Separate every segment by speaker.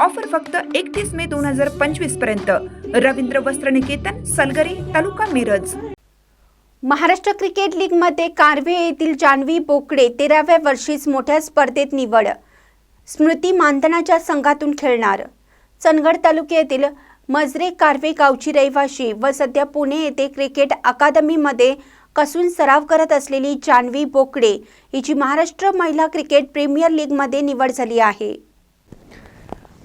Speaker 1: Offer फक्त एकतीस May दोन हजार पंचवीसपर्यंत. रवींद्र वस्त्रनिकेतन सलगरी तालुका मिरज.
Speaker 2: महाराष्ट्र क्रिकेट लीगमध्ये कारवे येथील जान्हवी बोकडे तेराव्या वर्षीच मोठ्या स्पर्धेत निवड. स्मृती मानधनाच्या संघातून खेळणार. चंदगड तालुक्यातील मजरे कारवे गावची रहिवाशी व सध्या पुणे येथे क्रिकेट अकादमीमध्ये कसून सराव करत असलेली जान्हवी बोकडे हिची महाराष्ट्र महिला क्रिकेट प्रीमियर लीगमध्ये निवड झाली आहे.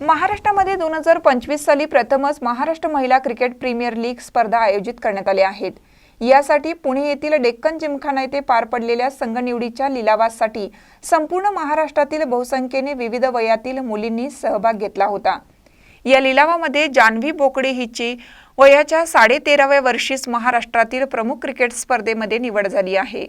Speaker 3: महाराष्ट्रामध्ये दोन हजार पंचवीस साली प्रथमच महाराष्ट्र महिला क्रिकेट प्रीमियर लीग स्पर्धा आयोजित करण्यात आल्या आहेत. यासाठी पुणे येथील डेक्कन जिमखाना येथे पार पडलेल्या संघनिवडीच्या लिलावासाठी संपूर्ण महाराष्ट्रातील बहुसंख्येने विविध वयातील मुलींनी सहभाग घेतला होता. या लिलावामध्ये जान्हवी बोकडे हिची वयाच्या साडेतेराव्या वर्षीच महाराष्ट्रातील प्रमुख क्रिकेट स्पर्धेमध्ये निवड झाली आहे.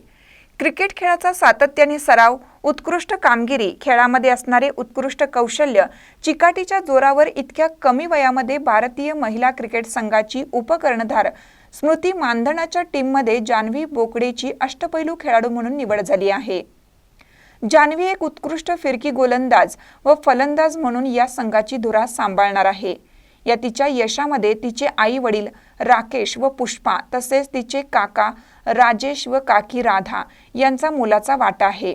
Speaker 3: क्रिकेट खेळाचा सातत्याने सराव उत्कृष्ट कामगिरी खेळामध्ये असणारे उत्कृष्ट कौशल्य चिकाटीच्या जोरावर इतक्या कमी वयामध्ये भारतीय महिला क्रिकेट संघाची उपकर्णधार स्मृती मानधनाच्या टीममध्ये जान्हवी बोकडेची अष्टपैलू खेळाडू म्हणून निवड झाली आहे. जान्हवी एक उत्कृष्ट फिरकी गोलंदाज व फलंदाज म्हणून या संघाची धुरा सांभाळणार आहे. या तिच्या यशामध्ये तिचे आई वडील राकेश व पुष्पा तसेच तिचे काका राजेश व काकी राधा यांचा मोलाचा वाटा आहे.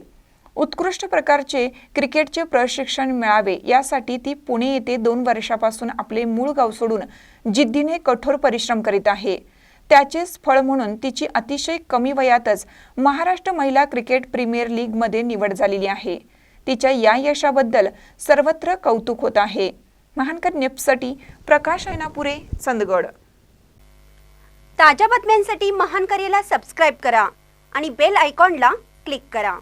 Speaker 3: उत्कृष्ट प्रकारचे क्रिकेटचे प्रशिक्षण मिळावे यासाठी ती पुणे येथे दोन वर्षापासून आपले मूळ गाव सोडून जिद्दीने कठोर परिश्रम करीत आहे. त्याचेच फळ म्हणून तिची अतिशय कमी वयातच महाराष्ट्र महिला क्रिकेट प्रीमियर लीगमध्ये निवड झालेली आहे. तिच्या या यशाबद्दल सर्वत्र कौतुक होत आहे. महानकर नेप्ससाठी प्रकाश ऐनापुरे चंदगड.
Speaker 2: ताज्या बातम्यांसाठी महान करेला सबस्क्राईब करा आणि बेल आयकॉनला क्लिक करा.